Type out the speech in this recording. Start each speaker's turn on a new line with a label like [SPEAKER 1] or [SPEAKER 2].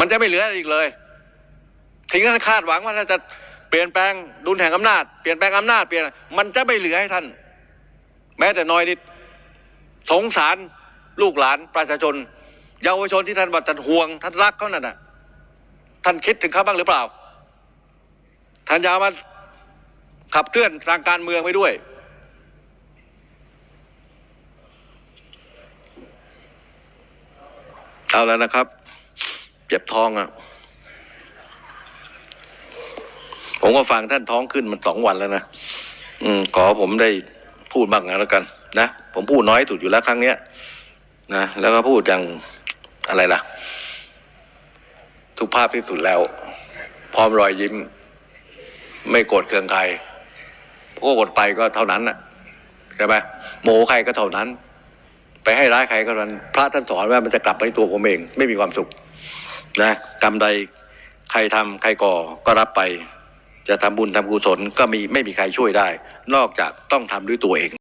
[SPEAKER 1] มันจะไม่เหลืออะไรอีกเลยถึงท่านคาดหวังว่าท่านจะเปลี่ยนแปลงดุลแห่งอำนาจเปลี่ยนแปลงอำนาจเปลี่ยนมันจะไม่เหลือให้ท่าน แม้แต่น้อยนิดสงสารลูกหลานประชาชน เยาวชนที่ท่านว่าท่านห่วง ท่านรักเขานั่นน่ะ ท่านคิดถึงเขาบ้างหรือเปล่า ท่านยามาขับเคลื่อนทางการเมืองไปด้วย เอาแล้วนะครับ เจ็บท้องอะ ผมก็ฟังท่านท้องขึ้นมันสองวันแล้วนะอืมขอผมได้พูดบ้างนะแล้วกัน นะผมพูดน้อยสุดอยู่แล้วครั้งเนี้ยนะแล้วก็พูดอย่างอะไรล่ะ ทุกภาพที่สุดแล้ว พร้อมรอยยิ้ม ไม่โกรธเคืองใครก็กดไปก็เท่านั้นน่ะใช่ไหมโมโหใครก็เท่านั้น ไปให้ร้ายใครก็เท่านั้น พระท่านสอนว่ามันจะกลับไปตัวผมเอง ไม่มีความสุข นะกรรมใดใครทำใครก่อก็รับไป จะทำบุญทำกุศลก็มีไม่มีใครช่วยได้ นอกจากต้องทำด้วยตัวเอง